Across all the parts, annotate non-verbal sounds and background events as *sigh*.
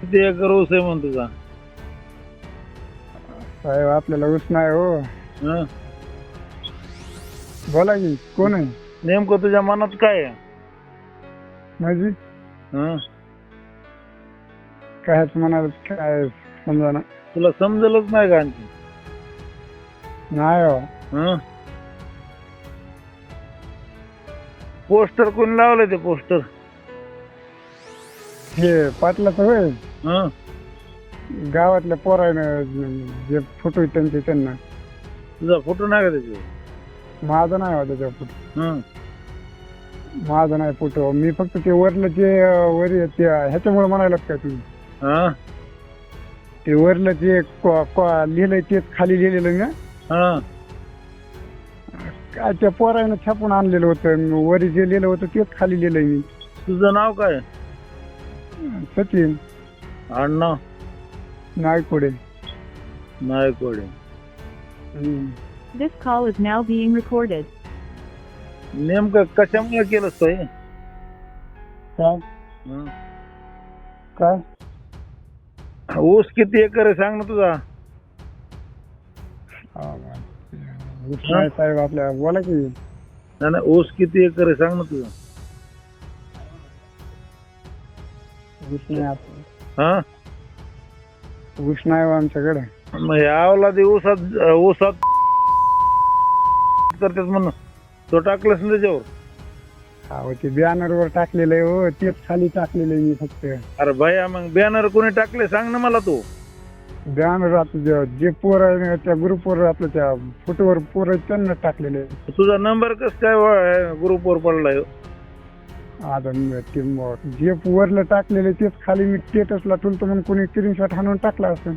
किती एकर ऊस आहे म्हणून तुझा. साहेब आपल्याला उष्ण आहे हो. हं? बोला की कोण आहे? नेमकं तुझ्या मनात काय आहे? माझी? हं? काय म्हणाल काय समजा ना तुला समजलंच नाही का आणखी? नाही हो? पोस्टर कोणी लावलंय ते पोस्टर? हे पाटलाचं होय? हं? गावातल्या पोरानं जे फोटो त्यांचे त्यांना. तुझा फोटो नाही का त्याच्यावर माझा नाही हो त्याच्यावर फोटो. हं? माझा नाही फोटो. मी फक्त ते वरलं जे अं, वर आहे ते ह्याच्यामुळे म्हणायला काय तुम्ही. हं? ते वरलं जे क- क- लिहिलंय तेच खाली लिहिलेलं ना? हं? काय त्या पोरानं छापून आणलेलं होतं वरी जे लिहिलं होतं तेच खाली लिहिलंय मी. तुझं नाव काय? सचिन. आडनाव नायकोडे. नायकवाडे हम्म. This call is now being recorded. नेमकं कशामुळे केलंस तो हे? काय? हं? काय? ऊस किती एकर आहे सांग ना तुझा. नाही. साहेब आपल्या बोला की. नाही नाही, ऊस किती एकर आहे सांग ना तुझा. उष्ण आहे हा? उष्ण आहे हो आमच्याकडे. मग यावला ते ऊसात ऊसात करतात म्हणून. तो टाकलास ना त्याच्यावर. अहो ते बॅनर वर टाकलेलं आहे हो. तेच खाली टाकलेलं आहे मी फक्त. अरे भैया मग बॅनर कोणी टाकले सांग ना मला तू. बॅनर आता जे- जे पोर आहे ना, त्या ग्रुपवर आपल्या त्या फोटोवर पोर आहेत त्यांना टाकलेले आहे. तुझा नंबर कस काय ग्रुपवर पडलाय हो? मी ते जे वरलं टाकलेलं तेच खाली मी स्टेटसला ठेवतो म्हणून कोणी स्क्रीनशॉट हाणून टाकला असं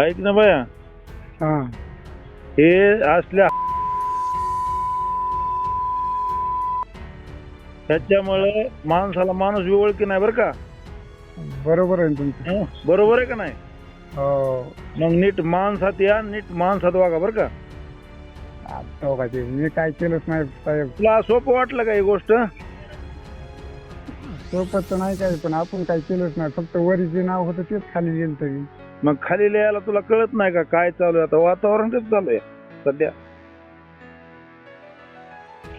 ऐक ना भैया हा. हे असल्या त्याच्यामुळे माणसाला माणूस ओळखी नाही बरं का? बरोबर आहे ना तुमचं. हं? बरोबर आहे का नाही? हो. मग नीट माणसात या नीट माणसात वागा बरं का? आता हो का ते मी काय केलंच नाही साहेब. तुला सोपं वाटलं का ही गोष्ट? तर नाही काय पण आपण काय केलंच नाही. फक्त वरी जे नाव होतं तेच खाली लिहिलं तरी. मग खाली लिहायला तुला कळत नाही का काय चालू आहे? आता वातावरण कसं चालू आहे सध्या.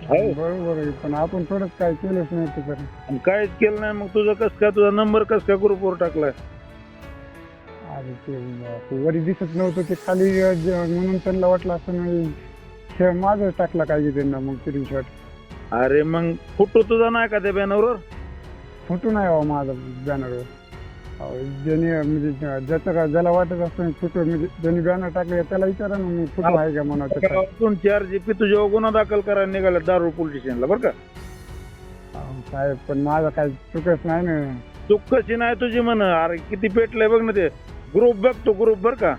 हो. बरोबर आहे पण आपण थोडंच काय केलंच नाही ते आणि काहीच केलं नाही मग तुझं कस काय? तुझा नंबर कस काय ग्रुपवर टाकलाय? आणि ते वरी दिसत नव्हतं ते खाली अं, जे- म्हणून त्यांना वाटलं असं नाही. हे माझं टाकला काय त्यांना मग स्क्रीनशॉट अरे मग फोटो तुझा नाही का त्या बॅनरवर फोटो नाही हवा माझा बॅनरवर ज्याने म्हणजे ज्या- ज्याचं का ज्याला वाटत असतं फोटो म्हणजे ज्यांनी बॅनर टाकले त्याला विचारा ना मग फोटो आहे का म्हणा गावातून चार जीपी तुझ्यावर गुन्हा दाखल करायला निघाला दारू पोलीस स्टेशनला बरं का? साहेब पण माझा काय चुकच नाही ना. चूक कशी नाही तुझी म्हण. अरे किती पेटलंय बघ ना ते. ग्रुप बघतो ग्रुप बर का?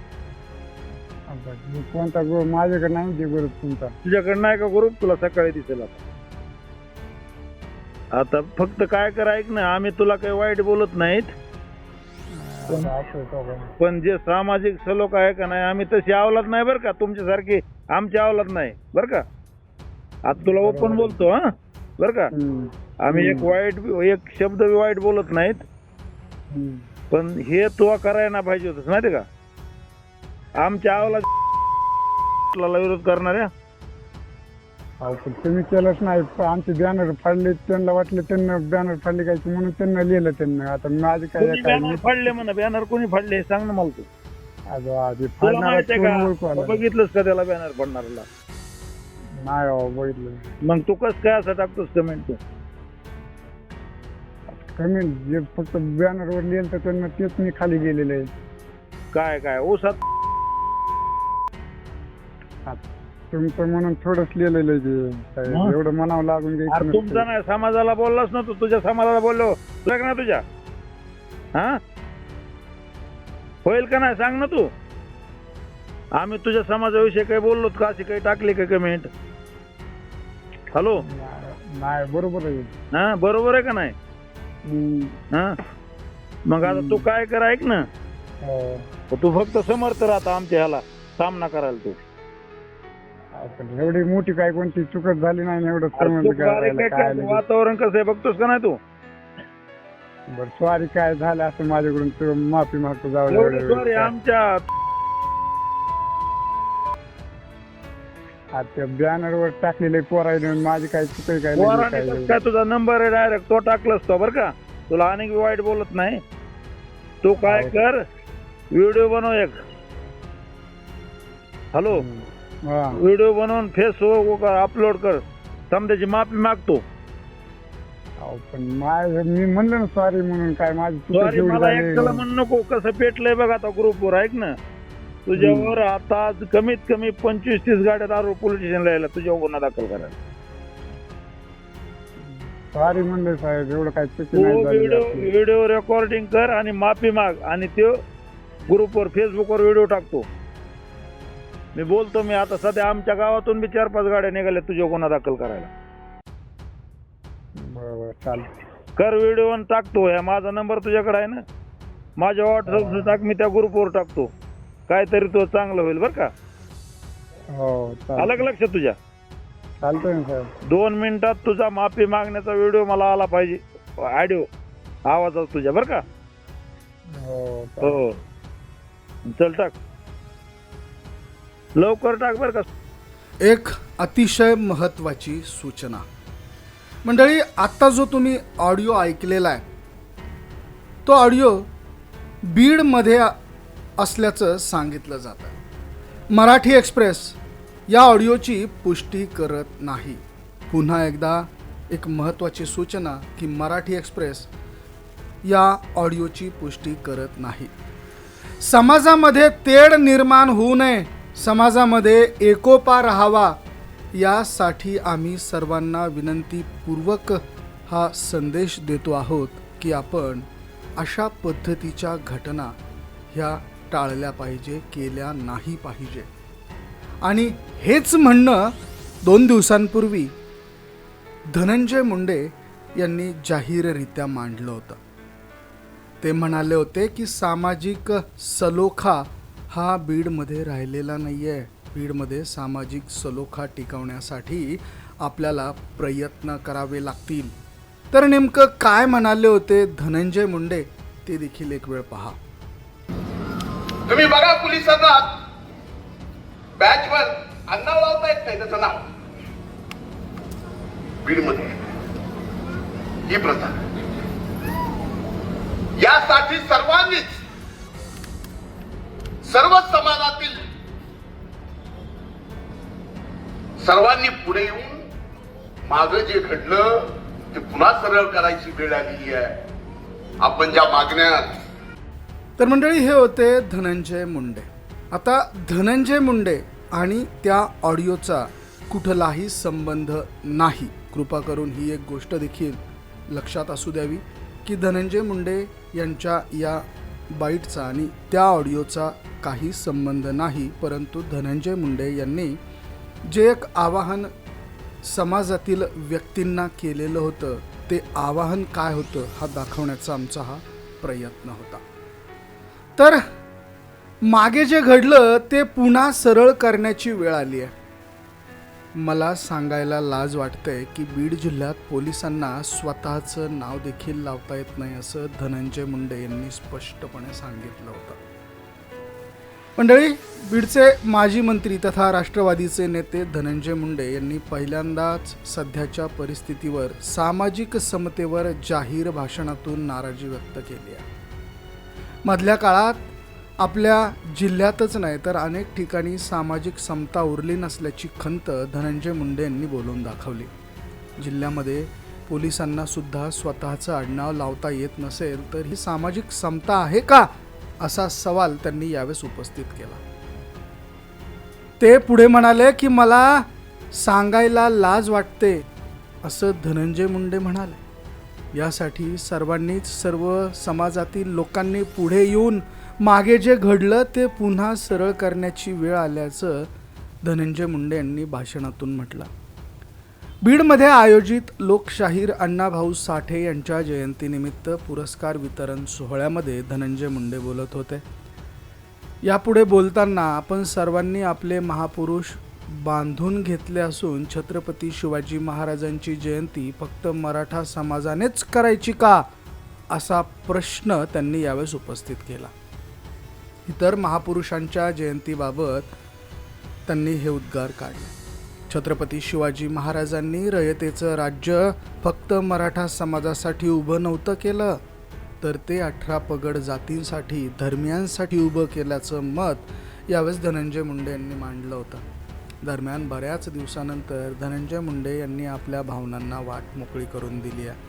हे कोणता गो माझ्याकडे नाही ते ग्रुप तुमचा. तुझ्याकडे नाही का ग्रुप तुला सकाळी दिसेल आता. आता फक्त काय कर ऐक ना आम्ही तुला काही वाईट बोलत नाहीत? पण जे सामाजिक सलोख आहे का नाही आम्ही तशी आवलात नाही बरं का तुमच्यासारखी आमची आवलात नाही बरं का? आता तुला ओपन बोलतो हा? बरं का. आम्ही एक वाईट एक शब्द बी वाईट बोलत नाहीत. पण हे तू करायला पाहिजे होतस माहिती का? आमच्या आवला *laughs* विरोध करणाऱ्या अहो, पण तुम्ही केलंच नाही. प- आमचे बॅनर फाडले त्यांना वाटलं त्यांना बॅनर फाडले काय की म्हणून त्यांना लिहिलं त्यांना. आता माझे काय कोणी काय बॅनर फाडले म्हणा बॅनर कोणी फाडले हे सांग ना मला तू. आजो आधी तुला फाडणारा माहीत आहे कोण ओळखू का आला? बघितलंस का त्याला बॅनर फाडणाऱ्याला? नाही अहो बघितलं मग तू कस काय असं टाकतोस कमेंट तू? कमी जे फक्त बॅनरवर लिहिलं तर त्यांना तेच मी खाली गेलेलं आहे. काय काय? ऊसात तुमचं म्हणून थोडंच लिहिलेलं आहे ते. साहेब. मग? एवढं मनावं लागून अरे घ्यायचं तुमचा नसतं. नाही समाजाला बोललास ना तू तुझ्या समाजाला बोललो. तुला का नाही तुझ्या. हा? होईल का नाही सांग ना तू. आम्ही तुझ्या समाजाविषयी काही बोललो का? अशी काही टाकली का कमेंट हॅलो नाही बरोबर आहे. हा बरोबर आहे का नाही? हम्म. हा? मग आता तू काय कर ऐक ना. हो. तू फक्त समर्थ राहता आमच्या ह्याला. सामना करायला तू. पण एवढी मोठी काय कोणती चुकत झाली नाही ना एवढं अरे समजलं तू काय बारीक राहिलं, आहे काय का? नाही. वातावरण कसं आहे? बघतोस का नाही तू? बरं सॉरी काय झालं असं माझ्याकडून तू माफी मागतो जाऊ एवढं सॉरी आमच्या त्या बॅनरवर टाकलेले पोरायले माझी काय चुकय काय नाही पोराने काय कसं काय तुझा नंबर आहे डायरेक्ट तो टाकलास तो बरं का? तुला अनेक वाईट बोलत नाही? तू काय हो. कर? व्हिडिओ बनव एक. हॅलो हा. व्हिडिओ बनवून फेसबुक अपलोड कर. समजायची माफी मागतो. अहो, पण माझं मी म्हणलं ना सॉरी म्हणून काय माझी चुक सॉरी एवढी मला झाली. एकट्याला म्हणू नको. कसं पेटलंय बघ आता ग्रुपवर ऐक ना. तुझ्यावर आता कमीत कमी पंचवीस तीस गाड्या दारू पोलीस स्टेशनला यायला तुझ्यावर गुन्हा दाखल करायला. सॉरी म्हणलं साहेब. एवढं काय चुकी तू नाही झाली व्हिडिओ आपली. व्हिडिओ रेकॉर्डिंग कर आणि माफी माग. आणि तो ग्रुपवर फेसबुकवर व्हिडिओ टाकतो. मी बोलतो मी आता सध्या आमच्या गावातून बी चार पाच गाड्या निघाल्या तुझ्या गुन्हा दाखल करायला. कर व्हिडिओ आणि टाकतो ह्या माझा नंबर तुझ्याकडे आहे ना? माझ्या व्हॉट्सअप टाक मी त्या ग्रुपवर टाकतो. काहीतरी तो चांगलं होईल बरं का? हो आलं का लक्षात तुझ्या? चालतंय ना साहेब. दोन मिनिटात तुझा माफी मागण्याचा व्हिडिओ मला आला पाहिजे. ऑडिओ आवाजात तुझ्या बरं का? हो. हो. चल टाक. लवकर टाक बरं का. एक अतिशय महत्त्वाची सूचना. मंडळी आत्ता जो तुम्ही ऑडिओ ऐकलेला आहे तो ऑडिओ बीडमध्ये असल्याचं सांगितलं जातं. मराठी एक्सप्रेस या ऑडिओची पुष्टी करत नाही. पुन्हा एकदा एक महत्त्वाची सूचना की मराठी एक्सप्रेस या ऑडिओची पुष्टी करत नाही. समाजामध्ये तेढ निर्माण होऊ नये. समाजामध्ये एकोपा राहावा यासाठी आम्ही सर्वांना विनंतीपूर्वक हा संदेश देतो आहोत की आपण अशा पद्धतीच्या घटना ह्या टाळल्या पाहिजे केल्या नाही पाहिजे. आणि हेच म्हणणं दोन दिवसांपूर्वी धनंजय मुंडे यांनी जाहीररित्या मांडलं होतं. ते म्हणाले होते की सामाजिक सलोखा हा बीडमध्ये राहिलेला नाही आहे बीडमध्ये सामाजिक सलोखा टिकवण्यासाठी आपल्याला प्रयत्न करावे लागतील. तर नेमकं काय म्हणाले होते धनंजय मुंडे? ते देखील एक वेळ पहा. तुम्ही बघा पोलिसांना. बॅचवर अन्नाव लावता येत नाही त्याचं नाव? बीडमध्ये ही प्रथा. यासाठी सर्वांनीच सर्व समाजातील सर्वांनी पुढे येऊन माग जे घडलं ते पुन्हा सरळ करायची वेळ आलेली आहे. आपण ज्या मागण्या तर मंडळी हे होते धनंजय मुंडे. आता धनंजय मुंडे आणि त्या ऑडिओचा कुठलाही संबंध नाही. कृपा करून ही एक गोष्ट देखील लक्षात असू द्यावी की धनंजय मुंडे यांच्या या बाईटचा आणि त्या ऑडिओचा काही संबंध नाही परंतु धनंजय मुंडे यांनी जे एक आवाहन समाजातील व्यक्तींना केलेलं होतं ते आवाहन काय होतं हा दाखवण्याचा आमचा हा प्रयत्न होता. तर मागे जे घडलं ते पुन्हा सरळ करण्याची वेळ आली आहे. मला सांगायला लाज वाटतंय की बीड जिल्ह्यात पोलिसांना स्वतःचं नाव देखील लावता येत नाही असं धनंजय मुंडे यांनी स्पष्टपणे सांगितलं होतं. मंडळी बीडचे माजी मंत्री तथा राष्ट्रवादीचे नेते धनंजय मुंडे यांनी पहिल्यांदाच सध्याच्या परिस्थितीवर सामाजिक समतेवर जाहीर भाषणातून नाराजी व्यक्त केली आहे. मधल्या काळात आपल्या जिल्ह्यातच नाही तर अनेक ठिकाणी सामाजिक समता उरली नसल्याची खंत धनंजय मुंडे यांनी बोलून दाखवली. जिल्ह्यामध्ये पोलिसांना सुद्धा स्वतःचं आडनाव लावता येत नसेल तर ही सामाजिक समता आहे का? असा सवाल त्यांनी यावेळेस उपस्थित केला. ते पुढे म्हणाले की मला सांगायला लाज वाटते असं धनंजय मुंडे म्हणाले. यासाठी सर्वांनीच सर्व समाजातील लोकांनी पुढे येऊन मागे जे घडलं ते पुन्हा सरळ करण्याची वेळ आल्याचं धनंजय मुंडे यांनी भाषणातून म्हटलं. बीडमध्ये आयोजित लोकशाहीर अण्णाभाऊ साठे यांच्या जयंतीनिमित्त पुरस्कार वितरण सोहळ्यामध्ये धनंजय मुंडे बोलत होते. यापुढे बोलताना आपण सर्वांनी आपले महापुरुष बांधून घेतले असून छत्रपती शिवाजी महाराजांची जयंती फक्त मराठा समाजानेच करायची का? असा प्रश्न त्यांनी यावेळेस उपस्थित केला. इतर महापुरुषांच्या जयंतीबाबत त्यांनी हे उद्गार काढले. छत्रपती शिवाजी महाराजांनी रयतेचं राज्य फक्त मराठा समाजासाठी उभं नव्हतं केलं तर ते अठरा पगड जातींसाठी धर्मियांसाठी उभं केल्याचं मत यावेळेस धनंजय मुंडे यांनी मांडलं होतं. दरम्यान बऱ्याच दिवसानंतर धनंजय मुंडे यांनी आपल्या भावनांना वाट मोकळी करून दिली आहे.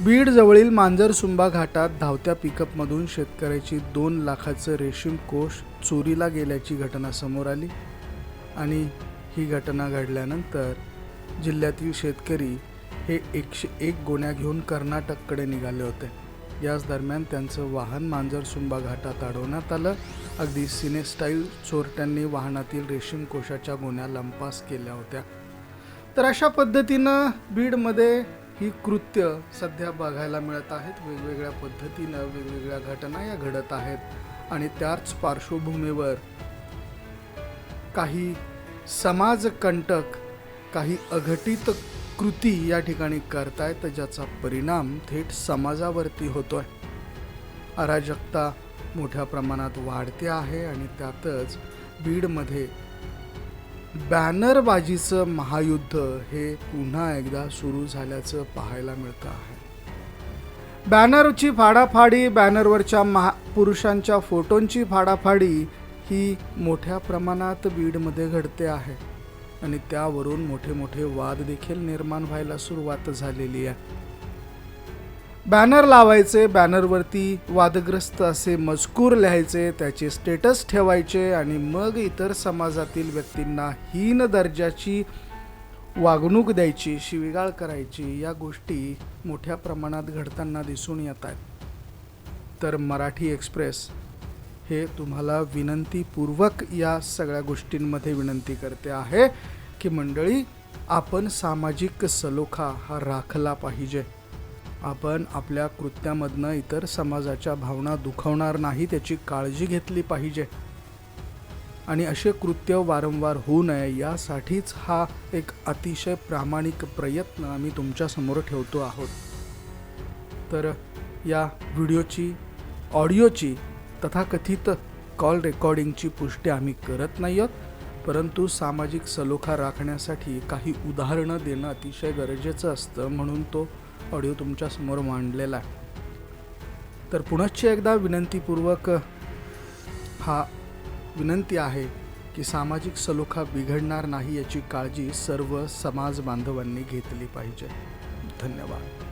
बीड जवळील मांजरसुंबा घाटात धावत्या पिकअपमधून शेतकऱ्याची दोन लाखाचं रेशीम कोष चोरीला गेल्याची घटना समोर आली आणि ही घटना घडल्यानंतर जिल्ह्यातील शेतकरी हे एकशे एक गोण्या घेऊन कर्नाटककडे निघाले होते. याच दरम्यान त्यांचं वाहन मांजरसुंबा घाटात अडवण्यात आलं. अगदी सिनेस्टाईल चोरट्यांनी वाहनातील रेशीम कोशाच्या गोण्या लंपास केल्या होत्या. तर अशा पद्धतीनं बीडमध्ये ही कृत्य सध्या बघायला मिळत आहेत. वेगवेगळ्या पद्धतीनं वेगवेगळ्या घटना या घडत आहेत. आणि त्याच पार्श्वभूमीवर काही समाजकंटक काही अघटित कृती या ठिकाणी करतायत ज्याचा परिणाम थेट समाजावरती होतो आहे अराजकता मोठ्या प्रमाणात वाढते आहे आणि त्यातच बीडमध्ये बॅनरबाजीचं महायुद्ध हे पुन्हा एकदा सुरू झाल्याचं पाहायला मिळतं आहे. बॅनरची फाडाफाडी बॅनरवरच्या महा पुरुषांच्या फोटोंची फाडाफाडी ही मोठ्या प्रमाणात बीडमध्ये घडते आहे. आणि त्यावरून मोठे मोठे वाद देखील निर्माण व्हायला सुरुवात झालेली आहे. बॅनर लावायचे बॅनरवरती वादग्रस्त असे मजकूर लिहायचे त्याचे स्टेटस ठेवायचे आणि मग इतर समाजातील व्यक्तींना हीन दर्जाची वागणूक द्यायची शिवीगाळ करायची या गोष्टी मोठ्या प्रमाणात घडताना दिसून येत आहेत. तर मराठी एक्सप्रेस हे तुम्हाला विनंतीपूर्वक या सगळ्या गोष्टींमध्ये विनंती करते आहे की मंडळी आपण सामाजिक सलोखा हा राखला पाहिजे. आपण आपल्या कृत्यामधनं इतर समाजाच्या भावना दुखवणार नाही त्याची काळजी घेतली पाहिजे. आणि असे कृत्य वारंवार होऊ नये यासाठीच हा एक अतिशय प्रामाणिक प्रयत्न आम्ही तुमच्यासमोर ठेवतो आहोत. तर या व्हिडिओची ऑडिओची तथाकथित कॉल रेकॉर्डिंगची पुष्टी आम्ही करत नाही आहोत परंतु सामाजिक सलोखा राखण्यासाठी काही उदाहरणं देणं अतिशय गरजेचं असतं म्हणून तो ऑडिओ तुमच्यासमोर मांडलेला आहे. तर पुनश्च एकदा विनंतीपूर्वक हा विनंती आहे की सामाजिक सलोखा बिघडणार नाही याची काळजी सर्व समाज बांधवांनी घेतली पाहिजे. धन्यवाद.